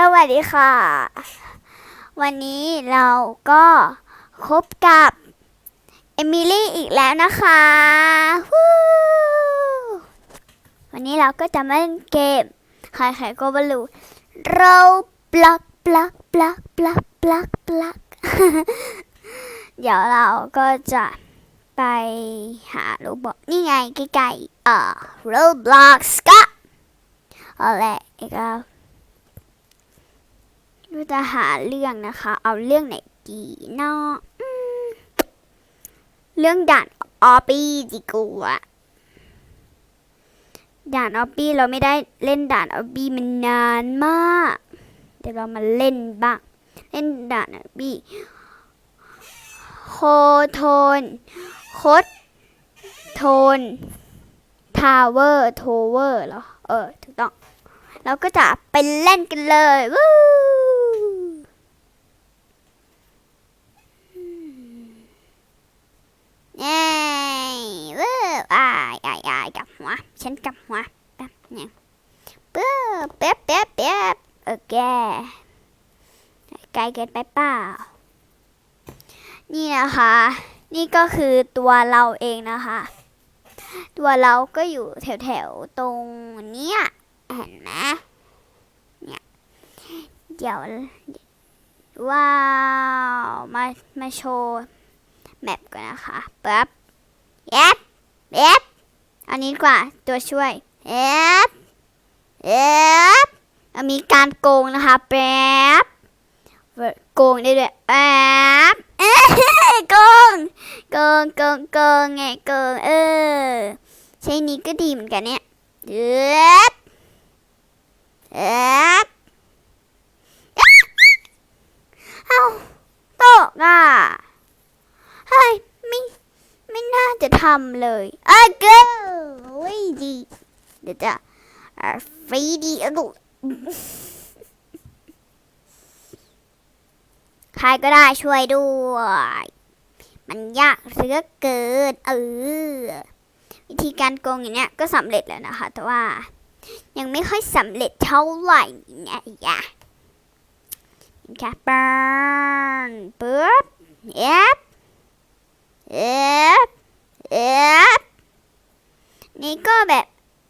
สวัสดีค่ะ วันนี้เราก็คบกับ เอมิลี่อีกแล้วนะคะว,วันนี้เราก็จะมาเล่นเกมใครๆก็บรู้เราปลักปลักปลักปลักปลักปลักเดี๋ยวเราก็จะไปหารูบอกนี่ไงใกล้ๆเอ่อ Roblox ก็เอาละอีกแล้วเราจะหาเรื่องนะคะ เอาเรื่องไหนดีเนาะเรื่องด่านออปี้ดีกว่าด่านออปี้เราไม่ได้เล่นด่านออปี้มันนานมาก เดี๋ยวเรามาเล่นบ้าง เล่นด่านออปี้โคโทนโคดโทนทาวเวอร์โทเวอร์เหรอ เออ ถูกต้อง เราก็จะไปเล่นกันเลย วู้ เย้วู้อายอายอากับหัว ฉันกับหัวแป๊บเนี่ยปึ๊บแป๊บแป๊บแป๊บโอเคไกลเกินไปเปล่า นี่นะคะ นี่ก็คือตัวเราเองนะคะ ตัวเราก็อยู่แถวๆตรงเนี้ยเห็นไหมเนี่ยเดี๋ยวว้าว มา มาโชว์ แมปก่อนนะคะปั๊บเอฟเอฟอันนี้กว่าตัวช่วยเอฟเอฟมีการโกงนะคะแป๊บโกงได้ด้วยแป๊บเอ้โกงเกิงเกิงเกิงไงเกิงเออใช้นี้ก็ดีเหมือนกันเนี่ยเอ๊บเอ๊บเอ้าตกอะ เฮ้ยไม่ไม่น่าจะทำเลยอะเกินวิดีเดี๋ยวจะอะฟรีดีอะกูใครก็ได้ช่วยด้วย มันยากเหลือเกินเออวิธีการโกงอย่างเนี้ยก็สำเร็จแล้วนะคะ แต่ว่า ยังไม่ค่อยสำเร็จเท่าไหร่เนี่ยยะแค่ปนปึ๊บเอฟ เอฟเอฟนี่ก็แบบ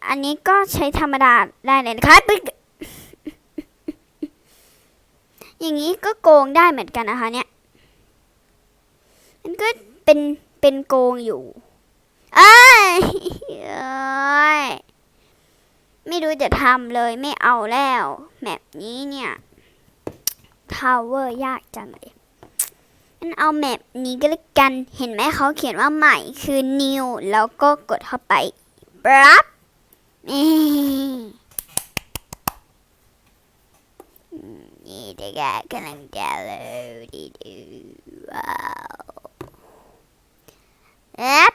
อันนี้ก็ใช้ธรรมดาได้เลยนะคะปึ๊กอย่างนี้ก็โกงได้เหมือนกันนะคะเนี่ยมันก็เป็นเป็นโกงอยู่เอ้ยไม่รู้จะทำเลยไม่เอาแล้วแมปนี้เนี่ยทาวเวอร์ยากจังเลย เอาแมปนี้ก็แล้วกัน เห็นไหมเขาเขียนว่าใหม่คือ new แล้วก็กดเข้าไปปั๊บนี่นี่เด็กกำลังจะเลยดีดูว้าวเอ๊บ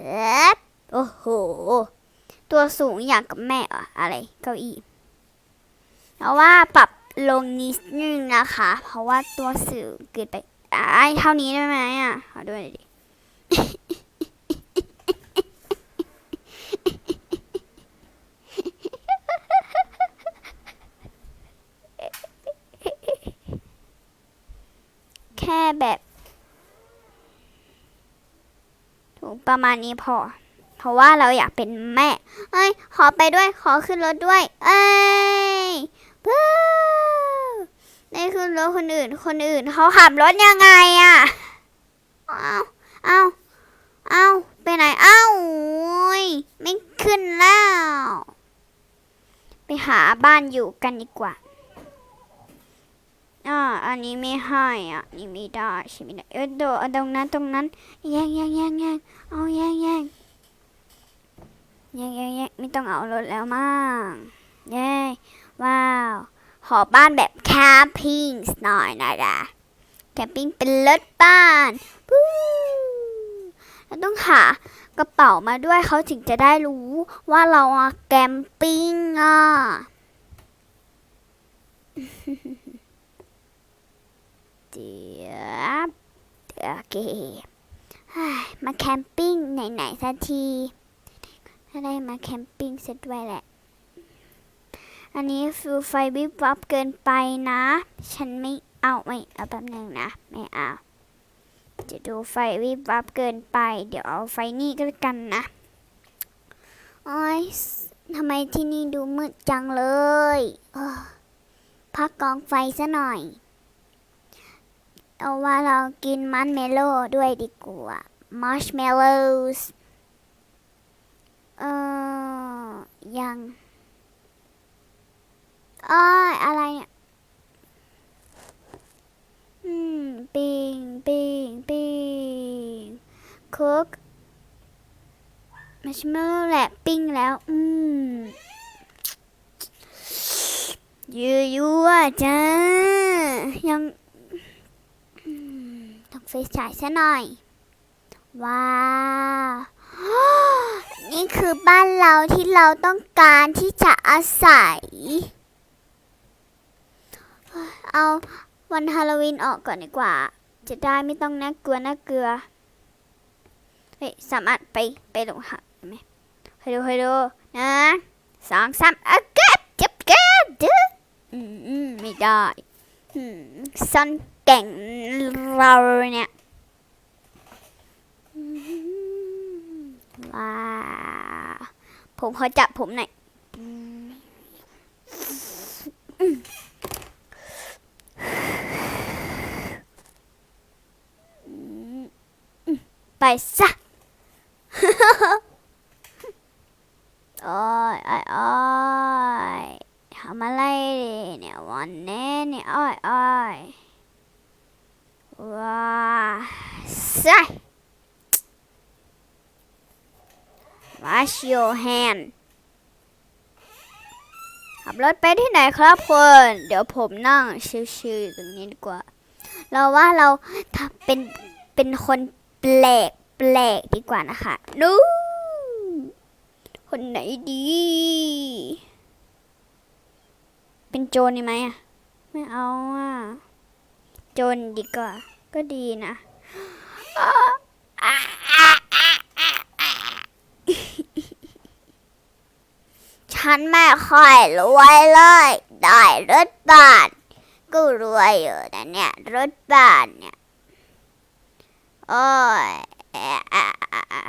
เอ๊บโอ้โห ตัวสูงอย่างกับแม่อะอะไร เก้าอี้เพราะว่าปรับ ลงนิดนึงนะคะ เพราะว่าตัวสูงเกินไปอ่าเท่านี้ได้ไหมอะขอด้วยหน่อยดิแค่แบบ ถูกประมาณนี้พอ เพราะว่าเราอยากเป็นแม่ เอ้ย ขอไปด้วย ขอขึ้นรถด้วย เอ้ยปู้ได้ขึ้น รถคนอื่น คนอื่นเขาขับรถยังไงอะเอาเอาเอาไปไหน เอ้าโอ้ยไม่ขึ้นแล้ว ไปหาบ้านอยู่กันดีกว่าอ่าอันนี้ไม่ให้อะนี่ไม่ได้ใช่ไหมเนี่ยเออโดดเอาตรงนั้นตรงนั้นแย่งแย่งแย่งแย่งเอาแย่งแย่งแย่งแย่งแย่งไม่ต้องเอารถแล้วมั้งเย้ว้าว ขอบ้านแบบแคมปิ้งหน่อยนะจ๊ะแคมปิ้งเป็นรถบ้านปู้แล้วต้องหากระเป๋ามาด้วยเขาถึงจะได้รู้ว่าเราอะแคมปิ้งอะเดี๋ยวโอเคมาแคมปิ้งไหนๆสักทีถ้าได้มาแคมปิ้งเสร็จด้วยแหละ อันนี้ฟิวไฟวิบวับเกินไปนะ ฉันไม่เอาไม่เอาแป๊บนึงนะ ไม่เอาจะดูไฟวิบวับเกินไป เดี๋ยวเอาไฟนี่ก็แล้วกันนะโอ้ยทำไมที่นี่ดูมืดจังเลยพักกองไฟซะหน่อย เอาว่าเรากินมันเมลโล่ด้วยดีกว่า marshmallows เออยัง อ้ายอะไรเนี่ย อืม ปิงปิงปิงคุกมัชเมลโล่แหละปิ้งแล้ว อืมยือยัวจ้า ยังต้องไฟฉายซะหน่อย ว้าว นี่คือบ้านเราที่เราต้องการที่จะอาศัย เอาวันฮาโลวีนออกก่อนดีกว่า จะได้ไม่ต้องน่ากลัวน่าเกลือเฮ้ยสามารถไปไปลงหักไหมให้ดูให้ดูนะสองสามอะเก็บเก็บเก็บดึ๊อืมอืมไม่ได้อืมซ่อนเก่งเราเนี่ยว้าผมขอจับผมหน่อยอืมอืมอืมอืมไป ซะโอ้ยโอ้ยโอ้ยทำอะไรเนี่ยวันนี้เนี่ยโอ้ยโอ้ยว้าใส่ Wash your hand ขับรถไปที่ไหนครับคุณเดี๋ยวผมนั่งชิวๆอยู่ตรงนี้ดีกว่า เราว่าเราเป็นเป็นคนแปลก แปลกดีกว่านะคะนู้คนไหนดี เป็นโจรดีไหมอะ ไม่เอาอะ โจรดีกว่า ก็ดีนะฉันไม่ค่อยรวยเลย ได้รถบ้านก็รวยอยู่นะเนี่ย รถบ้านเนี่ย โอ้ย เอะอะอะอะ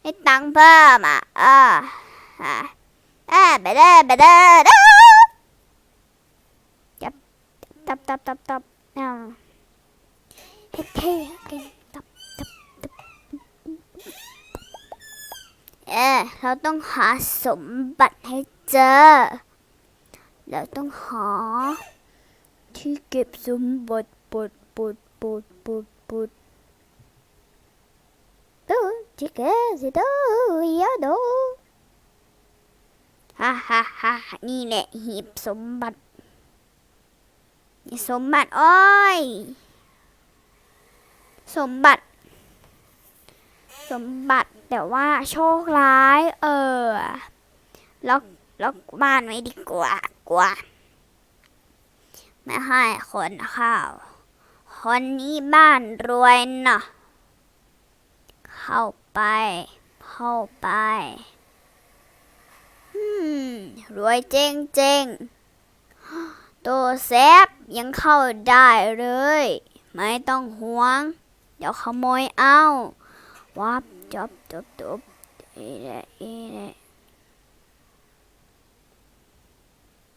ให้ตังค์เพิ่มอะอ่าอ่าอ่าไปเด้อไปเด้อจับตับตับตับตับอ่าเฮ้เฮ้เฮ้ตับตับตับเออเราต้องหาสมบัติให้เจอ เราต้องหาที่เก็บสมบัติปดปดปดปดปด ดูจิกเกสิดูยาดูฮ่าฮ่าฮ่านี่แหละหีบสมบัติ สมบัติโอ้ยสมบัติ สมบัติแต่ว่าโชคร้าย เออ ล็อกล็อกบ้านไว้ดีกว่ากว่า ไม่ให้คนเข้าคนนี้บ้านรวยเนาะเข้า ไป เข้าไปอืมรวยเจ๊งเจ๊งตัวแซบยังเข้าได้เลย ไม่ต้องห่วง เดี๋ยวขโมยเอาวับจบจบจบอีเดะอีเด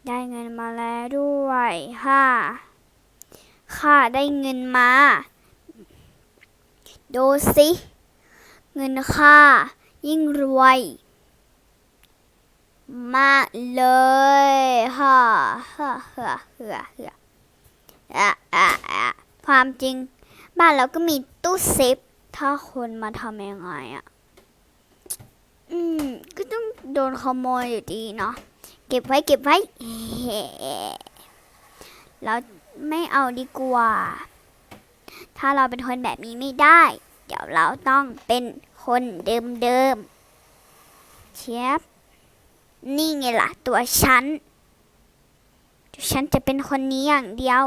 ได้เงินมาแล้วด้วยค่ะข้าได้เงินมา ดูสิ เงินค่า ยิ่งรวย มากเลยฮ่าฮ่าฮ่าฮ่าฮ่าอะอะอะความจริง บ้านเราก็มีตู้เซฟ ถ้าคนมาทำยังไงอะ อืม ก็ต้องโดนขโมยอยู่ดีเนาะ เก็บไว้เก็บไว้เราไม่เอาดีกว่า ถ้าเราเป็นคนแบบนี้ไม่ได้ เดี๋ยวเราต้องเป็นคนเดิมๆเชียบนี่ไงล่ะ ตัวฉันฉันจะเป็นคนนี้อย่างเดียว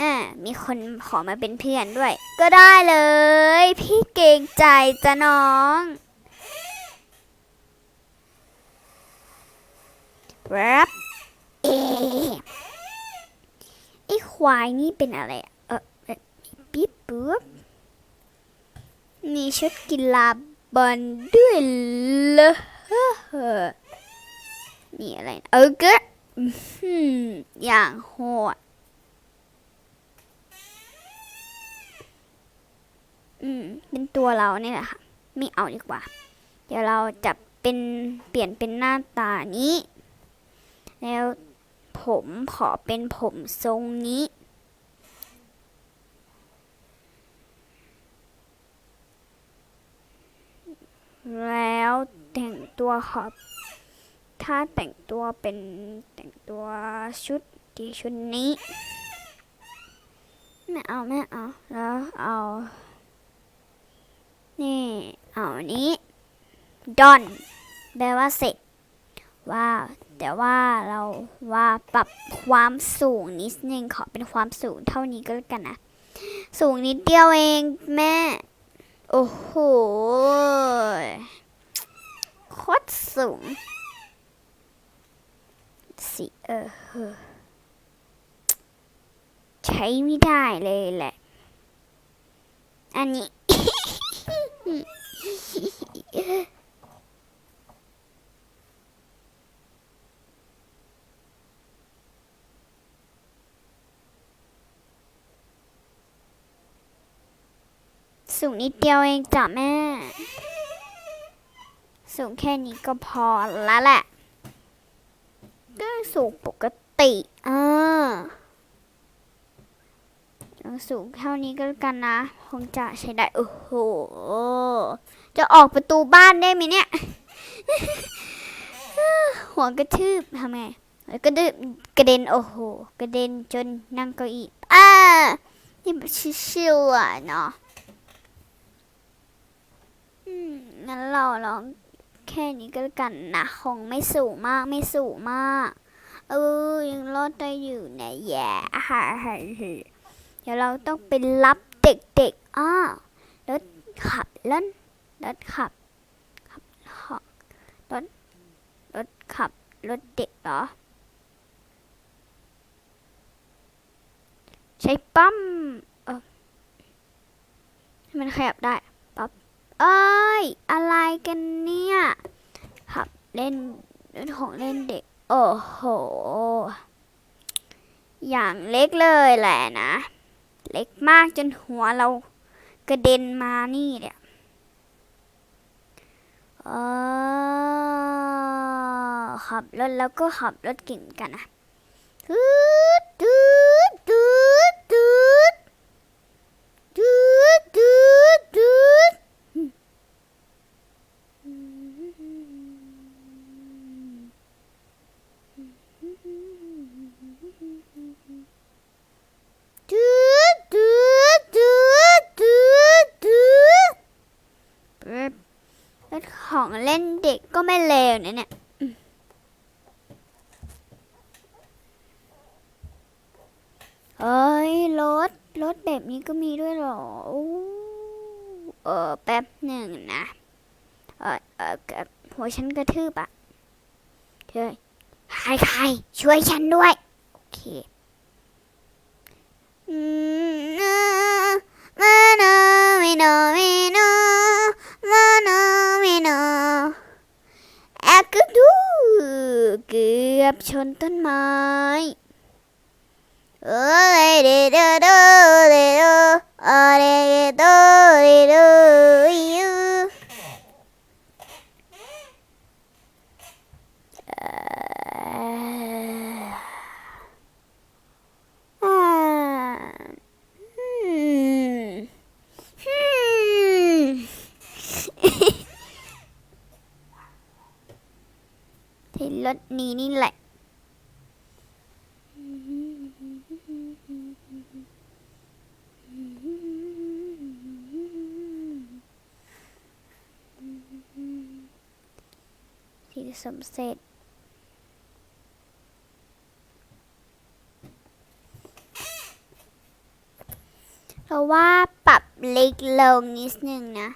อ่ามีคนขอมาเป็นเพื่อนด้วย ก็ได้เลย พี่เก่งใจจ้ะน้องแวบเอไอ้ควายนี่เป็นอะไรอะเออเอ่อ ปุ๊บ มีชุดกีฬาบอลด้วยเหรอเฮ้อนี่อะไร เออเกือหืออย่างโหดอืม เป็นตัวเราเนี่ยแหละค่ะ ไม่เอาดีกว่า เดี๋ยวเราจะเป็นเปลี่ยนเป็นหน้าตานี้ แล้วผมขอเป็นผมทรงนี้ แล้วแต่งตัวขอถ้าแต่งตัวเป็นแต่งตัวชุดดีชุดนี้ไม่เอาไม่เอาแล้วเอานี่เอานี้ done แปลว่าเสร็จว้าแต่ว่าเราว่าปรับความสูงนิดนึงขอเป็นความสูงเท่านี้ก็แล้วกันนะ สูงนิดเดียวเองแม่ โอ้โหโคตรสูงสิเออเออใช้ไม่ได้เลยแหละ อันนี้ สูงนิดเดียวเองจ้ะแม่ สูงแค่นี้ก็พอแล้วแหละ ก็สูงปกติอ่าลองสูงเท่านี้ก็แล้วกันนะ คงจะใช้ได้ โอ้โห จะออกประตูบ้านได้ไหมเนี่ย หัวกระทืบทำไงแล้วก็ดืกระเด็น โอ้โห กระเด็นจนนั่งเก้าอี้อ่านี่ชิวๆอะเนาะ งั้นเราลองแค่นี้ก็แล้วกันนะคงไม่สูงมากไม่สูงมาก เออ ยังรอดได้อยู่นะแย่ฮ่าฮ่าฮ่าเดี๋ยวเราต้องไปรับเด็กๆอ้อรถขับเล่นรถขับขับขับรถรถขับรถเด็กเหรอ ใช้ปั๊มเออให้มันขยับได้ เอ้ย อะไรกันเนี่ยขับเล่นเล่นของเล่นเด็ก โอ้โห อย่างเล็กเลยแหละนะ เล็กมากจนหัวเรากระเด็นมานี่เนี่ยเออขับรถแล้วก็ขับรถเก่งกันนะตืดตืดตืดตืดตืดตืดตืด ตืดตืดตืดตืดตืดปึ๊บรถ ของเล่นเด็กก็ไม่เลวนะเนี่ยเอ้ยรถรถแบบนี้ก็มีด้วยเหรอ เออแป๊บหนึ่งนะ เออเออกับหัวฉันกระทืบอะเฮ้ยใครใครช่วยฉันด้วย อบชนต้นไม้โอ้ยเดโดโดเดโดโอเลดโดเดโด สำเร็จเพราะว่าปรับเล็กลงนิดนึงนะ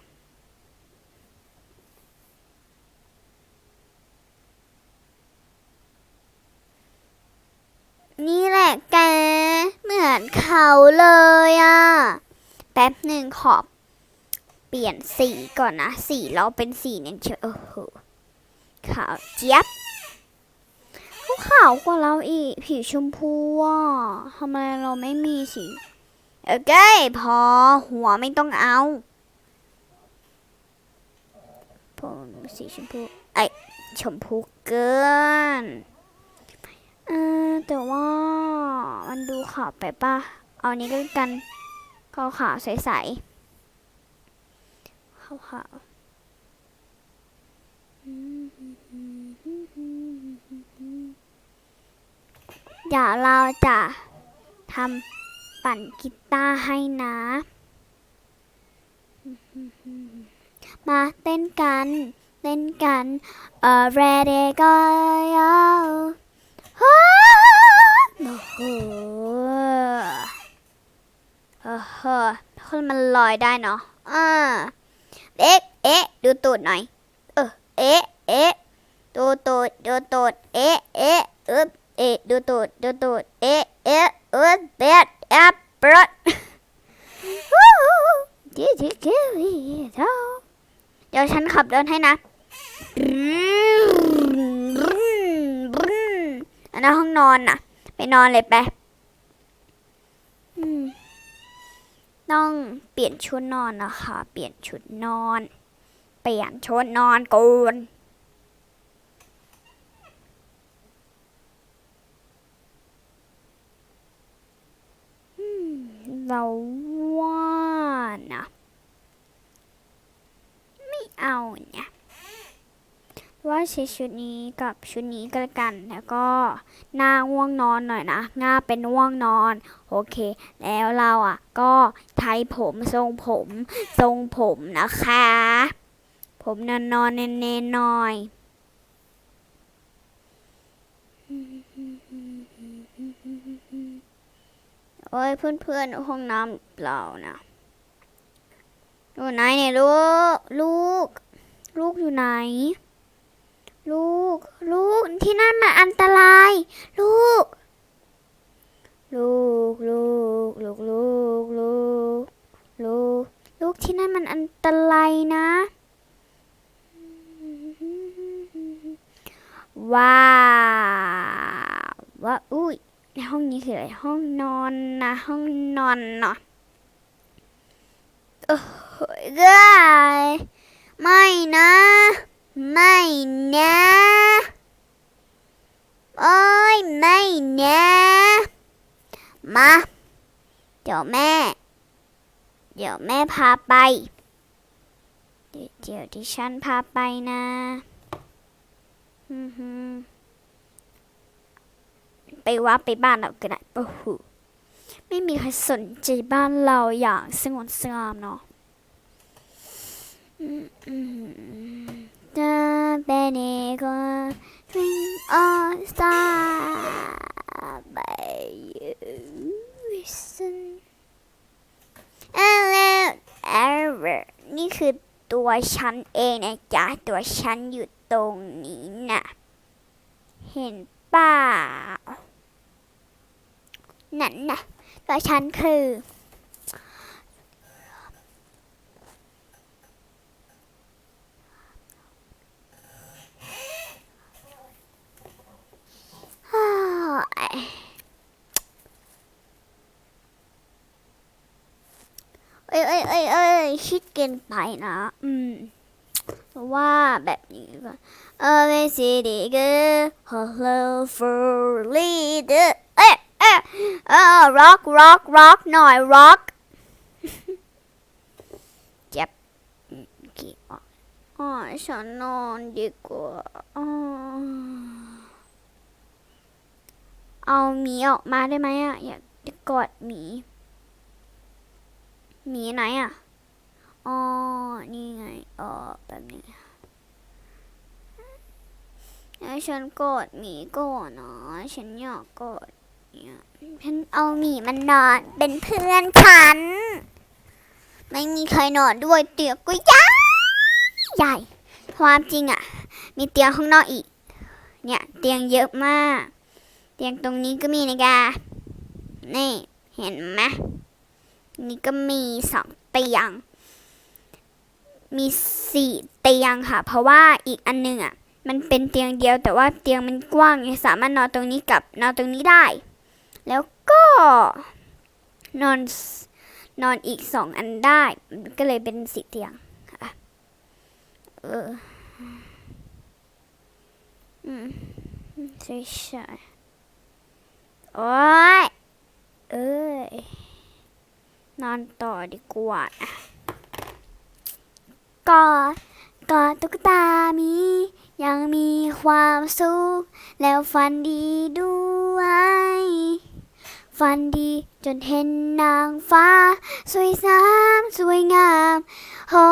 นี่แหละแก เหมือนเขาเลยอะ แป๊บหนึ่งขอบเปลี่ยนสีก่อนนะ สีเราเป็นสีเนี่ยเชยอ ขาวเจี๊ยบเขาขาวกว่าเราอีกผิวชมพูอะทำไมเราไม่มีสีโอเคพอหัวไม่ต้องเอาผมสีชมพูไอชมพูเกินเออแต่ว่ามันดูขาวไปป่ะ เอานี้ก็แล้วกันขาวขาวใสๆขาวขาว เดี๋ยวเราจะทำปั่นกีตาร์ให้นะ มาเต้นกัน เต้นกัน เออ ready go โอ้โหเออเฮ้อคนมันลอยได้เนาะอ่าเอ๊ะ เอ๊ะ ดูตูดหน่อย เออเอ๊ะ เอ๊ะ ดูตูด ดูตูด เอ๊ะ เอ๊ะ อึ๊บ เอดูตูดดูตูดเอ๊ะเออึ๊บเบดแอปเปิดวู้จิจิจิเจ้าเดี๋ยวฉันขับรถให้นะอันนั้นห้องนอนน่ะ ไปนอนเลยไปต้องเปลี่ยนชุดนอนนะคะ เปลี่ยนชุดนอน เปลี่ยนชุดนอนก่อนอืม เราว่านะ ไม่เอาเนี่ยว่าใช้ชุดนี้กับชุดนี้ก็แล้วกัน แล้วก็หน้าง่วงนอนหน่อยนะหน้าเป็นง่วงนอน โอเค แล้วเราอะ ก็ไทยผมทรงผม ทรงผมนะคะ ผมนอนนอนเนนๆหน่อย อ้ยเพื่อนๆห้องน้ำเปล่านะอยู่ไหนเนี่ยลูก ลูก ลูกอยู่ไหน ลูก ลูกที่นั่นมันอันตราย ลูก ลูกลูกลูกลูกลูกลูกลูกที่นั่นมันอันตรายนะ ว้าวว้าอุ้ย ในห้องนี้คืออะไรห้องนอนนะ ห้องนอนเนาะโอ้ยไม่นะ ไม่นะโอ้ยไม่นะมาเดี๋ยวแม่ เดี๋ยวแม่พาไป เดี๋ยวเดี๋ยวดิฉันพาไปนะ อือหือ ไปว่าไปบ้านเราก็ได้โอ้โหไม่มีใครสนใจบ้านเราอย่างสงบสงามเนาะอืมอืม The Benedict Ring on Star by you listen Hello ever นี่คือตัวฉันเองนะจ๊ะ ตัวฉันอยู่ตรงนี้นะเห็น เปล่า นั่นนะตัวฉันคืออ้าเอ้ยเอ้ยเอ้ยเอ้ยคิดเกินไปนะ อืมเพราะ ว่าแบบนี้ก็เออไม่สิดีก็ hello for leader เอ๊ะเอ๊ะเออ rock rock rock หน่อย rock เจ็บกี่อะอ๋อฉันนอนดีกว่าอ๋อเอาหมีออกมาได้ไหมอะ อยากกอดหมีหมีไหนอะ อ๋อ นี่ไง อ๋อแบบนี้ให้ฉันกอดหมีก่อนนะฉันอยากกอดเนี่ยฉันเอาหมีมันนอนเป็นเพื่อนฉัน ไม่มีใครนอนด้วยเตียงก็ใหญ่ใหญ่ ความจริงอะ มีเตียงข้างนอกอีก เนี่ย เตียงเยอะมาก เตียงตรงนี้ก็มีนะกานี่ เห็นไหมนี่ก็มีสองเตียง มีสี่เตียงค่ะ เพราะว่าอีกอันหนึงอะมันเป็นเตียงเดียวแต่ว่าเตียงมันกว้างสามารถนอนตรงนี้กับนอนตรงนี้ได้ แล้วก็นอนนอนอีกสองอันได้ ก็เลยเป็นสี่เตียงค่ะเอออืมใช่ใช่โอ้ยเอ้ยนอนต่อดีกว่านะ กอดกอดตุ๊กตามี ยังมีความสุข แล้วฝันดีด้วย ฝันดีจนเห็นนางฟ้า สวยสามสวยงามโอ้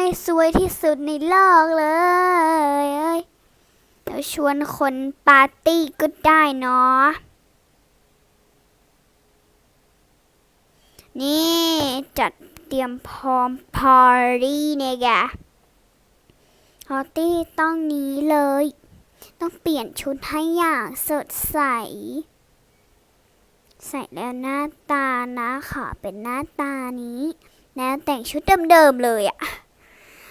ยสวยที่สุดในโลกเลยเอ้ยแล้วชวนคนปาร์ตี้ก็ได้เนาะ นี่จัดเตรียมพร้อมพาร์ตี้เนี่ยแกพาร์ตี้ต้องนี้เลย ต้องเปลี่ยนชุดให้อย่างสดใส ใส่แล้วหน้าตานะขอเป็นหน้าตานี้ แล้วแต่งชุดเดิมๆเลยอะ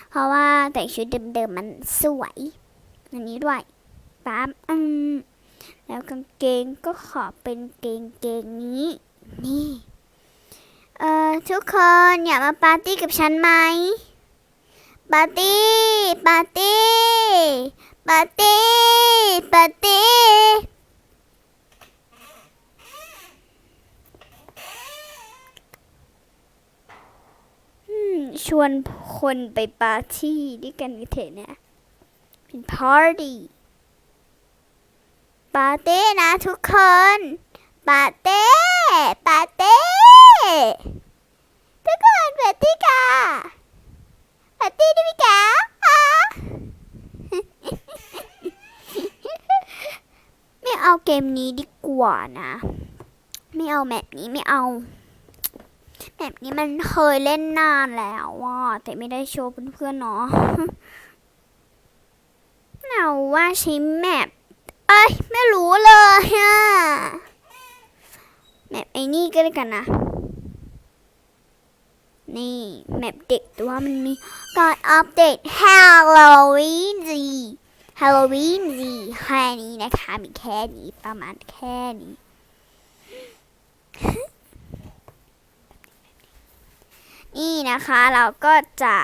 เพราะว่าแต่งชุดเดิมๆมันสวยอันนี้ด้วยปั๊บอืมแล้วกางเกงก็ขอเป็นเกงเกงนี้ นี่ เอ่อทุกคนอยากมาปาร์ตี้กับฉันไหมปาร์ตี้ปาร์ตี้ปาร์ตี้ปาร์ตี้ชวนคนไปปาร์ตี้ด้วยกันกันเถอะเนี่ยเป็นปาร์ตี้ปาร์ตี้นะทุกคน ปาร์ตี้ปาร์ตี้ แบตตี้ค่ะปาร์ตี้ด้ไหมคะอะไม่เอาเกมนี้ดีกว่านะ ไม่เอาแมปนี้ไม่เอา แมปนี้มันเคยเล่นนานแล้วว่าแต่ไม่ได้โชว์เพื่อนๆเนาะเราว่าใช้แมปเอ้ย ไม่รู้เลยอะแมปไอ้นี่ก็ได้กันนะ นี่แมปเด็กแต่ว่ามันมีการอัปเดต Halloween Z Halloween Z แค่นี้นะคะ มีแค่นี้ประมาณแค่นี้ นี่นะคะเราก็จะ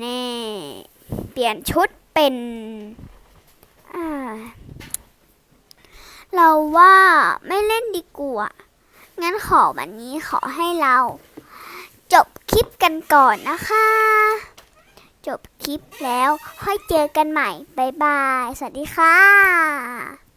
แน่เปลี่ยนชุดเป็นเราว่าไม่เล่นดีกว่า งั้นขอวันนี้ขอให้เรา คลิปกันก่อนนะคะ จบคลิปแล้วค่อยเจอกันใหม่ บ๊ายบาย สวัสดีค่ะ